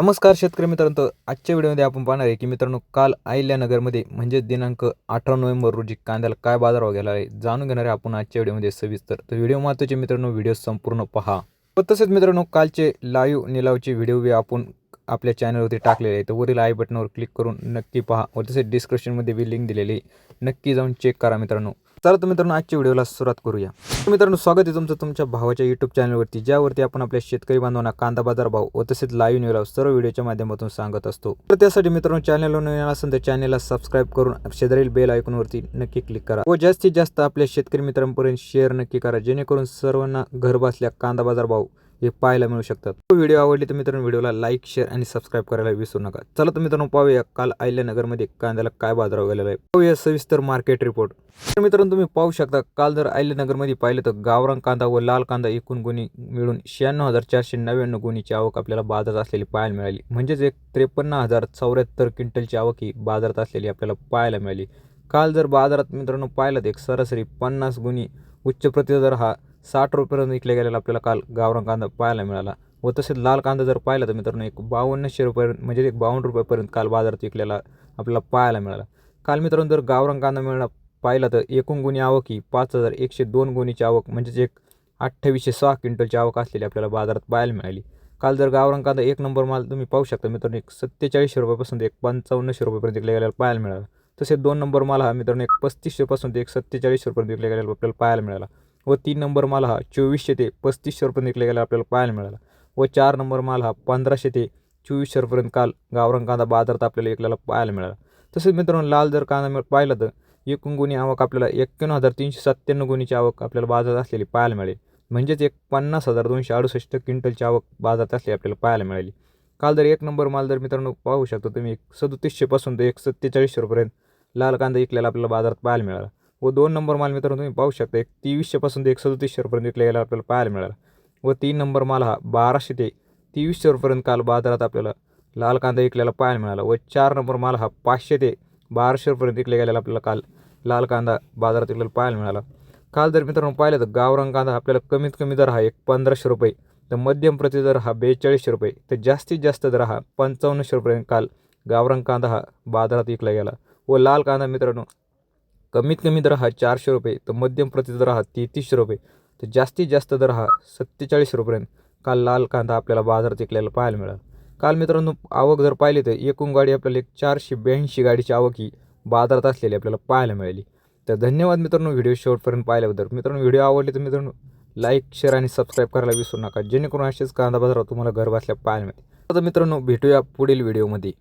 नमस्कार शेतकरी मित्रांनो आजच्या व्हिडिओमध्ये आपण पाहणार आहे की मित्रांनो काल अहिल्यानगरमध्ये म्हणजेच दिनांक अठरा नोव्हेंबर रोजी कांद्याला काय बाजारभाव गेला आहे जाणून घेणार आहे आपण आजच्या व्हिडिओमध्ये सविस्तर. तर व्हिडिओ महत्त्वाचे मित्रांनो व्हिडिओ संपूर्ण पहा. व तसेच मित्रांनो कालचे लाईव्ह निलावचे व्हिडिओ बी आपण आपल्या चॅनलवरती टाकलेले आहे तर वरील आय बटनावर क्लिक करून नक्की पहा. व तसेच डिस्क्रिप्शनमध्ये बी लिंक दिलेली आहे. नक्की जाऊन चेक करा मित्रांनो. तर मित्रांनो आजच्या व्हिडिओला सुरुवात करूया. मित्रांनो स्वागत आहे तुमचं तुमच्या भावाच्या यूट्यूब चॅनलवरती ज्यावरती आपण आपल्या शेतकरी बांधवांना कांदा बाजार भाव व तसेच लाईव्ह न्यूला सर्व व्हिडिओच्या माध्यमातून सांगत असतो. तर त्यासाठी मित्रांनो चॅनलवर नवीन असेल तर चॅनलला सबस्क्राईब करून शेजारील बेल आयकॉनवरती नक्की क्लिक करा. व जास्तीत जास्त आपल्या शेतकरी मित्रांपर्यंत शेअर नक्की करा जेणेकरून सर्वांना घर बसल्या कांदा बाजार भाव हे पाहायला मिळू शकतात. तो व्हिडिओ आवडली तर मित्रांनो व्हिडिओला लाईक शेअर आणि सबस्क्राईब करायला विसरू नका. चला तर मित्रांनो पाहूया काल अहिल्यानगरमध्ये कांद्याला काय बाजाराव गेलेला आहे. पाहूया सविस्तर मार्केट रिपोर्ट तर मित्रांनो तुम्ही पाहू शकता काल जर अहिल्यानगरमध्ये पाहिलं तर गावरान कांदा व लाल कांदा एकूण गुणी मिळून शहाण्णव हजार चारशे नव्याण्णव गुणीची आवक आपल्याला बाजारात असलेली पाहायला मिळाली. म्हणजेच एक त्रेपन्न हजार चौऱ्याहत्तर क्विंटलची आवक ही बाजारात असलेली आपल्याला पाहायला मिळाली. काल जर बाजारात मित्रांनो पाहिलं तर एक सरासरी पन्नास गुणी उच्च प्रतिदर हा साठ रुपयापर्यंत विकल्या गेलेला आपल्याला काल गावरान कांदा पाहायला मिळाला. व तसेच लाल कांदा जर पाहिला तर मित्रांनो एक बावन्नशे रुपयेपर्यंत म्हणजे एक बावन्न रुपयापर्यंत काल बाजारात विकलेला आपल्याला पाहायला मिळाला. काल मित्रांनो जर गावरान कांदा मिळणार पाहिला तर एकूण गुणी आवक ही पाच हजार एकशे दोन गुणीची आवक म्हणजेच एक अठ्ठावीसशे सहा क्विंटलची आवक असलेली आपल्याला बाजारात पाहायला मिळाली. काल जर गावरान कांदा एक नंबर माल तुम्ही पाहू शकता मित्रांनो एक सत्तेचाळीसशे रुपयापासून एक पंचावन्नशे रुपयापर्यंत विकल्या गेलेला पाहायला मिळाला. तसेच दोन नंबर माल हा मित्रांनो एक पस्तीसशेपासून ते एक सत्तेचाळीसशे रुपयापर्यंत विकल्या गेलेला आपल्याला पाहायला मिळाला. व तीन नंबर माल हा चोवीसशे ते पस्तीसशे रुपये विकल्या गेला आपल्याला पाहायला मिळाला. व चार नंबर माल हा पंधराशे ते चोवीसशे रुपयापर्यंत काल गावरान कांदा बाजारात आपल्याला विकल्याला पाहायला मिळाला. तसेच मित्रांनो लाल जर कांदा मिळ- पाहिला तर एकूण गुणी आवक आपल्याला एक्क्याण्णव हजार तीनशे सत्त्याण्णव गुणीची आवक आपल्याला बाजारात असलेली पाहायला मिळेल. म्हणजेच एक पन्नास हजार दोनशे अडुसष्ट क्विंटलची आवक बाजारात असली आपल्याला पाहायला मिळाली. काल जर एक नंबर माल जर मित्रांनो पाहू शकतो तुम्ही एक सदोतीसशेपासून ते एक सत्तेचाळीसशे रुपयापर्यंत लाल कांदा विकलेला आपल्याला बाजारात पाहायला मिळाला. व दोन नंबर माल मित्रांनो तुम्ही पाहू शकता. एक तेवीसशेपासून ते एक सदतीसशेपर्यंत रुपयापर्यंत गेला आपल्याला पाहायला मिळाला. व तीन नंबर माल हा बाराशे ते तेवीसशे रुपयापर्यंत काल बाजारात आपल्याला लाल कांदा विकलेला पाहायला मिळाला. व चार नंबर माल हा पाचशे ते बाराशे रुपयापर्यंत विकल्या गेलेला आपल्याला काल लाल कांदा बाजारात विकलेला पाहायला मिळाला. काल जर मित्रांनो पाहिलं तर गावरंग कांदा आपल्याला कमीत कमी दर हा एक पंधराशे रुपये तर मध्यम प्रति दर हा बेचाळीसशे रुपये तर जास्तीत जास्त दर हा पंचावन्नशे रुपये काल गावरंग कांदा हा बाजारात विकला गेला. व लाल कांदा मित्रांनो कमीत कमी दर हा चारशे रुपये तर मध्यम प्रति दर हा तेहतीसशे रुपये तर जास्तीत जास्त दर हा सत्तेचाळीस रुपयेपर्यंत. काल लाल कांदा आपल्याला बाजारात विकलेला पाहायला मिळाला. काल मित्रांनो आवक जर पाहिली तर एकूण गाडी आपल्याला एक चारशे ब्याऐंशी गाडीची आवक ही बाजारात असलेली आपल्याला पाहायला मिळाली. तर धन्यवाद मित्रांनो व्हिडिओ शेवटपर्यंत पाहिल्याबद्दल. मित्रांनो व्हिडिओ आवडले तर मित्रांनो लाईक शेअर आणि सबस्क्राईब करायला विसरू नका. जेणेकरून असेच कांदा बाजारात तुम्हाला घर बसल्या पाहायला मिळते आता मित्रांनो भेटूया पुढील व्हिडिओमध्ये.